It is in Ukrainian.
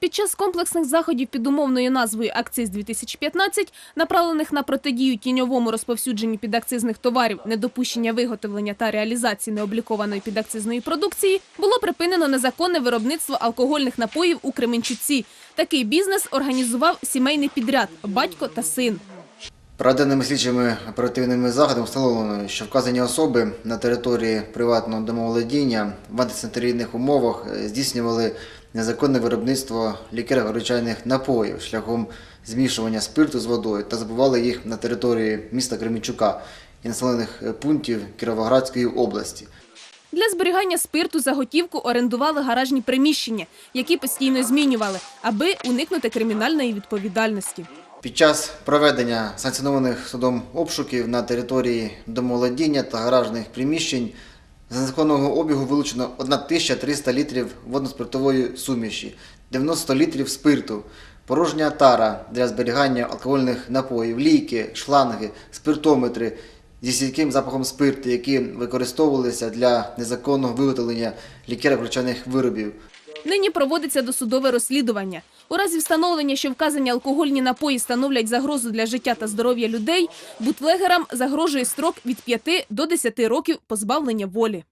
Під час комплексних заходів під умовною назвою «Акциз-2015», направлених на протидію тіньовому розповсюдженню підакцизних товарів, недопущення виготовлення та реалізації необлікованої підакцизної продукції, було припинено незаконне виробництво алкогольних напоїв у Кременчуці. Такий бізнес організував сімейний підряд – батько та син. Проведеними слідчими оперативними заходами встановлено, що вказані особи на території приватного домоволодіння в антисанітарійних умовах е, здійснювали незаконне виробництво лікарно-горячайних напоїв шляхом змішування спирту з водою та забували їх на території міста Кремінчука і населених е, пунктів Кіровоградської області. Для зберігання спирту заготівку орендували гаражні приміщення, які постійно змінювали, аби уникнути кримінальної відповідальності. Під час проведення санкціонованих судом обшуків на території домоволодіння та гаражних приміщень з незаконного обігу вилучено 1300 літрів водноспиртової суміші, 90 літрів спирту, порожня тара для зберігання алкогольних напоїв, лійки, шланги, спиртометри зі стійким запахом спирту, які використовувалися для незаконного виготовлення лікеро-гречаних виробів. Нині проводиться досудове розслідування. У разі встановлення, що вказані алкогольні напої становлять загрозу для життя та здоров'я людей, бутлегерам загрожує строк від 5 до 10 років позбавлення волі.